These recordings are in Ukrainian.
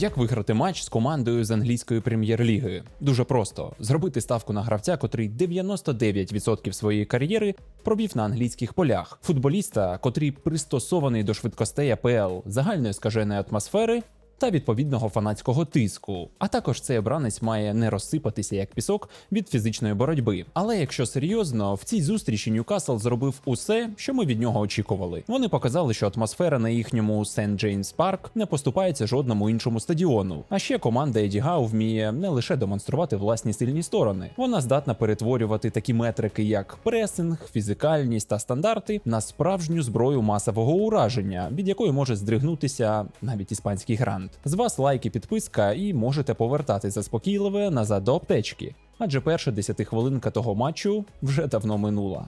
Як виграти матч з командою з англійської прем'єр-ліги? Дуже просто зробити ставку на гравця, котрий 99% своєї кар'єри пробів на англійських полях, футболіста, котрий пристосований до швидкостей АПЛ, загальної скаженої атмосфери. Та відповідного фанатського тиску. А також цей обранець має не розсипатися як пісок від фізичної боротьби. Але якщо серйозно, в цій зустрічі Ньюкасл зробив усе, що ми від нього очікували. Вони показали, що атмосфера на їхньому Сент Джеймс Парк не поступається жодному іншому стадіону. А ще команда Еді Гау вміє не лише демонструвати власні сильні сторони, вона здатна перетворювати такі метрики, як пресинг, фізикальність та стандарти, на справжню зброю масового ураження, від якої може здригнутися навіть іспанський грант. З вас лайки, підписка, і можете повертати заспокійливе назад до аптечки, адже перша десятихвилинка того матчу вже давно минула.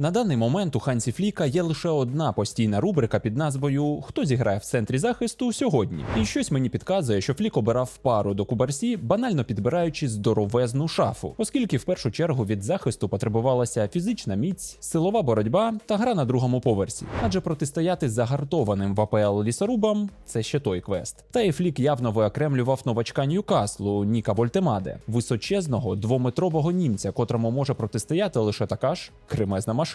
На даний момент у Хансі Фліка є лише одна постійна рубрика під назвою Хто зіграє в центрі захисту сьогодні. І щось мені підказує, що Флік обирав пару до Кубарсі, банально підбираючи здоровезну шафу, оскільки в першу чергу від захисту потребувалася фізична міць, силова боротьба та гра на другому поверсі. Адже протистояти загартованим в АПЛ лісорубам це ще той квест. Та і Флік явно виокремлював новачка Ньюкаслу Ніка Вольтемаде, височезного двометрового німця, котрому може протистояти лише така ж кремезна машина.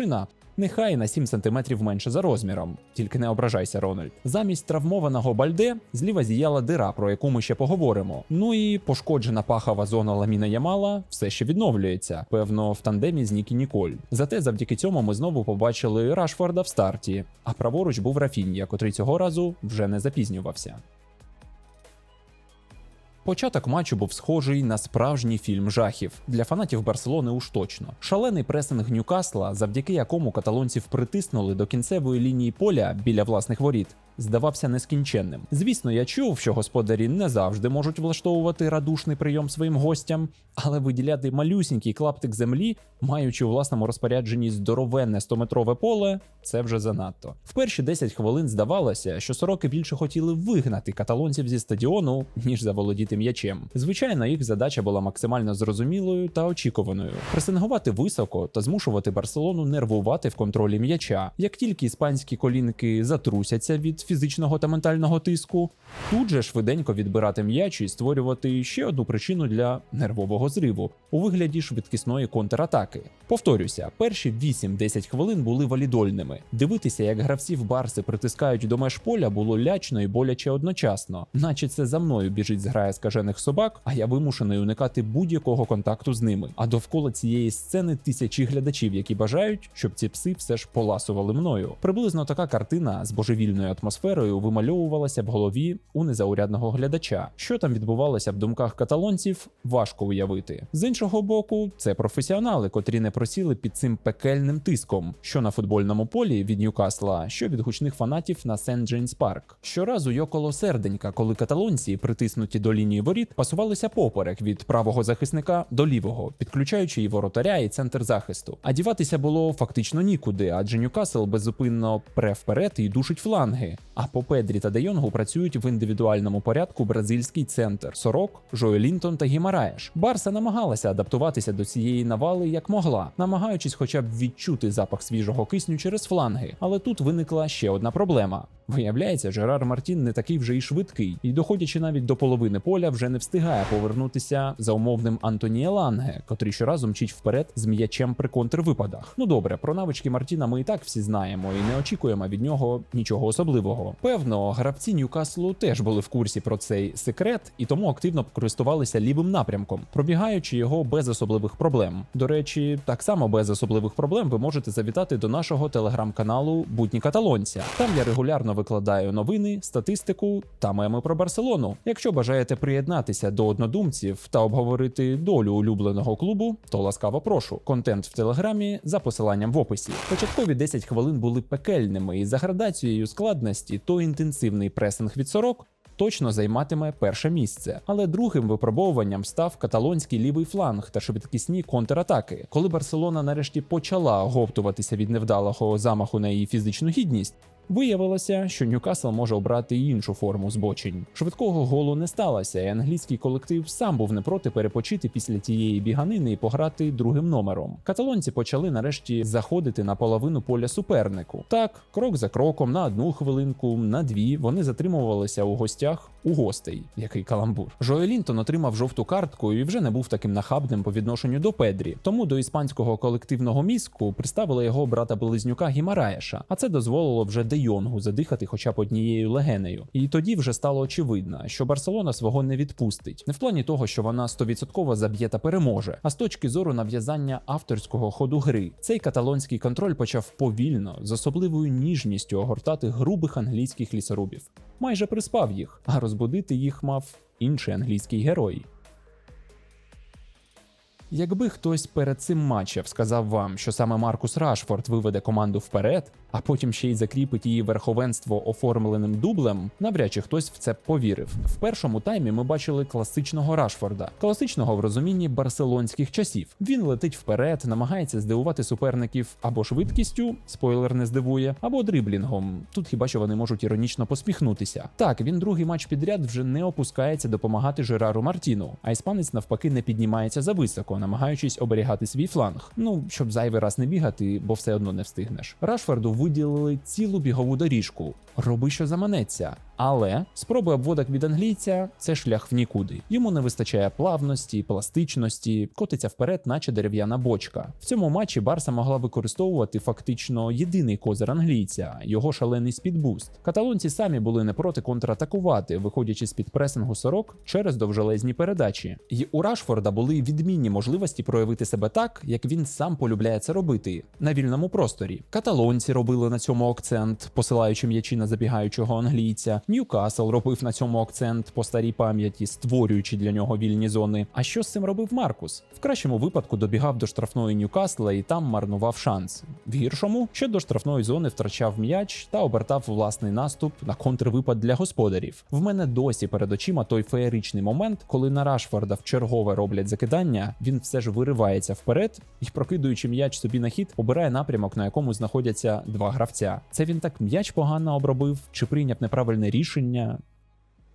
Нехай на 7 см менше за розміром, тільки не ображайся, Рональд. Замість травмованого бальде зліва зіяла дира, про яку ми ще поговоримо. Ну і пошкоджена пахова зона ламіна Ямала все ще відновлюється, певно, в тандемі з Нікі Ніколь. Зате завдяки цьому ми знову побачили Рашфорда в старті, а праворуч був Рафінія, котрий цього разу вже не запізнювався. Початок матчу був схожий на справжній фільм жахів для фанатів Барселони уж точно. Шалений пресинг Ньюкасла, завдяки якому каталонців притиснули до кінцевої лінії поля біля власних воріт. Здавався нескінченним. Звісно, я чув, що господарі не завжди можуть влаштовувати радушний прийом своїм гостям, але виділяти малюсінький клаптик землі, маючи у власному розпорядженні здоровенне 100-метрове поле, це вже занадто. В перші 10 хвилин здавалося, що сороки більше хотіли вигнати каталонців зі стадіону, ніж заволодіти м'ячем. Звичайно, їх задача була максимально зрозумілою та очікуваною: пресингувати високо та змушувати Барселону нервувати в контролі м'яча. Як тільки іспанські колінки затрусяться від фізичного та ментального тиску, тут же швиденько відбирати м'яч і створювати ще одну причину для нервового зриву у вигляді швидкісної контратаки. Повторюся, перші 8-10 хвилин були валідольними. Дивитися, як гравців Барси притискають до меж поля, було лячно і боляче одночасно, наче це за мною біжить зграя скажених собак, а я вимушений уникати будь-якого контакту з ними. А довкола цієї сцени тисячі глядачів, які бажають, щоб ці пси все ж поласували мною. Приблизно така картина з божевільною атмосферою вимальовувалася в голові у незаурядного глядача. Що там відбувалося в думках каталонців, важко уявити. З іншого боку, це професіонали, котрі не просіли під цим пекельним тиском, що на футбольному полі від Ньюкасла, що від гучних фанатів на Сент Джеймс Парк. Щоразу йоколо серденька, коли каталонці, притиснуті до лінії воріт, пасувалися поперек від правого захисника до лівого, підключаючи і воротаря, і центр захисту. А діватися було фактично нікуди, адже Ньюкасл беззупинно пре вперед і душить фланги. А по Педрі та Дейонгу працюють в індивідуальному порядку бразильський центр Сорок, Жоелінтон та Гімараєш. Барса намагалася адаптуватися до цієї навали як могла, намагаючись хоча б відчути запах свіжого кисню через фланги. Але тут виникла ще одна проблема. Виявляється, Жерар Мартін не такий вже й швидкий, і, доходячи навіть до половини поля, вже не встигає повернутися за умовним Антоніє Ланге, котрий щоразу мчить вперед з м'ячем при контрвипадах. Ну добре, про навички Мартіна ми і так всі знаємо, і не очікуємо від нього нічого особливого. Певно, гравці Ньюкаслу теж були в курсі про цей секрет і тому активно користувалися лівим напрямком, пробігаючи його без особливих проблем. До речі, так само без особливих проблем ви можете завітати до нашого телеграм-каналу Будні Каталонця. Там я регулярно викладаю новини, статистику та меми про Барселону. Якщо бажаєте приєднатися до однодумців та обговорити долю улюбленого клубу, то ласкаво прошу. Контент в телеграмі за посиланням в описі. Початкові 10 хвилин були пекельними і за градацією складності, то інтенсивний пресинг від сорок. Точно займатиме перше місце, але другим випробовуванням став каталонський лівий фланг та швидкісні контратаки. Коли Барселона нарешті почала оговтуватися від невдалого замаху на її фізичну гідність, Виявилося, що Ньюкасл може обрати іншу форму збочень. Швидкого голу не сталося, і англійський колектив сам був не проти перепочити після тієї біганини і пограти другим номером. Каталонці почали нарешті заходити на половину поля супернику. Так, крок за кроком, на одну хвилинку, на дві вони затримувалися у гостях у гостей. Який каламбур. Жоелінтон отримав жовту картку і вже не був таким нахабним по відношенню до Педрі. Тому до іспанського колективного мізку приставили його брата близнюка Гімараєша, а це дозволило вже Де Йонгу задихати хоча б однією легенею. І тоді вже стало очевидно, що Барселона свого не відпустить. Не в плані того, що вона стовідсотково заб'є та переможе, а з точки зору нав'язання авторського ходу гри. Цей каталонський контроль почав повільно з особливою ніжністю огортати грубих англійських лісорубів. Майже приспав їх, а розбудити їх мав інший англійський герой. Якби хтось перед цим матчем сказав вам, що саме Маркус Рашфорд виведе команду вперед, а потім ще й закріпить її верховенство оформленим дублем, навряд чи хтось в це повірив. В першому таймі ми бачили класичного Рашфорда, класичного в розумінні барселонських часів. Він летить вперед, намагається здивувати суперників або швидкістю, спойлер не здивує, або дриблінгом. Тут хіба що вони можуть іронічно посміхнутися. Так, він другий матч підряд вже не опускається допомагати Жерару Мартіну, а іспанець навпаки не піднімається за високо, намагаючись оберігати свій фланг. Ну щоб зайвий раз не бігати, бо все одно не встигнеш. Рашфорду виділили цілу бігову доріжку. Роби, що заманеться. Але спроби обводок від англійця це шлях в нікуди. Йому не вистачає плавності, пластичності, котиться вперед, наче дерев'яна бочка. В цьому матчі Барса могла використовувати фактично єдиний козир англійця його шалений спідбуст. Каталонці самі були не проти контратакувати, виходячи з під пресингу сорок через довжелезні передачі. І у Рашфорда були відмінні можливості проявити себе так, як він сам полюбляє це робити на вільному просторі. Каталонці робили на цьому акцент, посилаючи м'ячі на забігаючого англійця. Ньюкасл робив на цьому акцент по старій пам'яті, створюючи для нього вільні зони. А що з цим робив Маркус? В кращому випадку добігав до штрафної Ньюкасла і там марнував шанс. В гіршому ще до штрафної зони втрачав м'яч та обертав власний наступ на контрвипад для господарів. В мене досі перед очима той феєричний момент, коли на Рашфорда в чергове роблять закидання, він все ж виривається вперед і, прокидуючи м'яч собі на хід, обирає напрямок, на якому знаходяться два гравця. Це він так м'яч погано обробив чи прийняв неправильне рішення рішення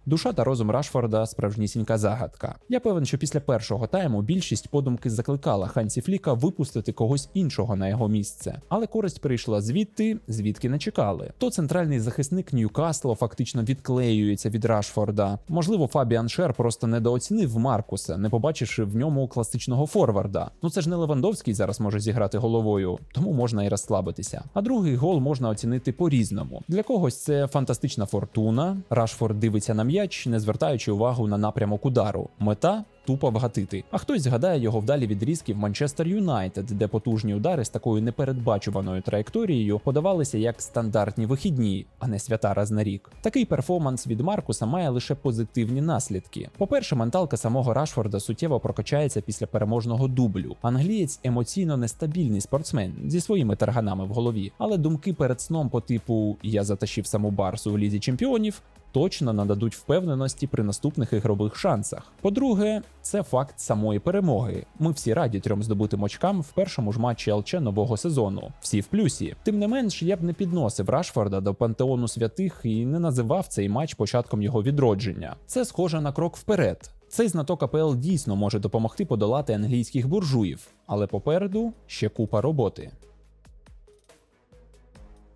Душа та розум Рашфорда справжнісінька загадка. Я певен, що після першого тайму більшість подумки закликала Хансі Фліка випустити когось іншого на його місце, але користь прийшла звідти, звідки не чекали. То центральний захисник Ньюкасла фактично відклеюється від Рашфорда. Можливо, Фабіан Шер просто недооцінив Маркуса, не побачивши в ньому класичного форварда. Ну це ж не Левандовський зараз може зіграти головою, тому можна і розслабитися. А другий гол можна оцінити по-різному. Для когось це фантастична фортуна. Рашфорд дивиться на м'яч, не звертаючи увагу на напрямок удару. Мета тупо вгатити. А хтось згадає його вдалі відрізки в Манчестер Юнайтед, де потужні удари з такою непередбачуваною траєкторією подавалися як стандартні вихідні, а не свята раз на рік. Такий перформанс від Маркуса має лише позитивні наслідки. По-перше, менталка самого Рашфорда суттєво прокачається після переможного дублю. Англієць емоційно нестабільний спортсмен зі своїми тарганами в голові, але думки перед сном по типу Я затащив саму Барсу в лізі чемпіонів точно нададуть впевненості при наступних ігрових шансах. По-друге, це факт самої перемоги. Ми всі раді трьом здобутим очкам в першому ж матчі ЛЧ нового сезону. Всі в плюсі. Тим не менш, я б не підносив Рашфорда до пантеону святих і не називав цей матч початком його відродження. Це схоже на крок вперед. Цей знаток АПЛ дійсно може допомогти подолати англійських буржуїв, але попереду ще купа роботи.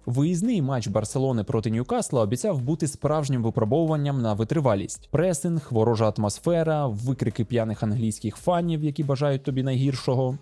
Виїзний матч Барселони проти Ньюкасла обіцяв бути справжнім випробовуванням на витривалість. Пресинг, ворожа атмосфера, викрики п'яних англійських фанів, які бажають тобі найгіршого.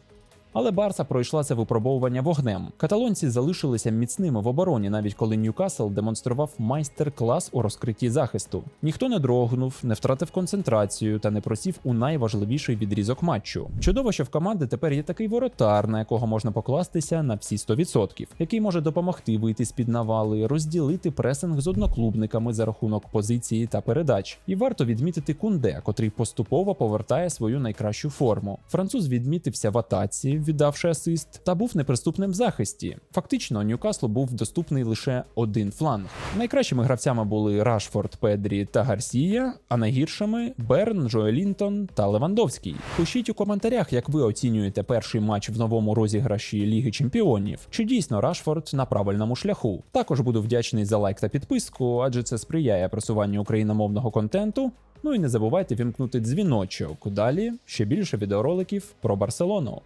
Але Барса пройшла це випробовування вогнем. Каталонці залишилися міцними в обороні, навіть коли Ньюкасл демонстрував майстер-клас у розкритті захисту. Ніхто не дрогнув, не втратив концентрацію та не просів у найважливіший відрізок матчу. Чудово, що в команди тепер є такий воротар, на якого можна покластися на всі 100%, який може допомогти вийти з під навали, розділити пресинг з одноклубниками за рахунок позиції та передач. І варто відмітити Кунде, котрий поступово повертає свою найкращу форму. Француз відмітився в атаці віддавши асист, та був неприступним в захисті. Фактично, Ньюкаслу був доступний лише один фланг. Найкращими гравцями були Рашфорд, Педрі та Гарсія, а найгіршими Берн, Джоелінтон та Левандовський. Пишіть у коментарях, як ви оцінюєте перший матч в новому розіграші Ліги Чемпіонів. Чи дійсно Рашфорд на правильному шляху? Також буду вдячний за лайк та підписку, адже це сприяє просуванню україномовного контенту. Ну і не забувайте вімкнути дзвіночок. Далі ще більше відеороликів про Барселону.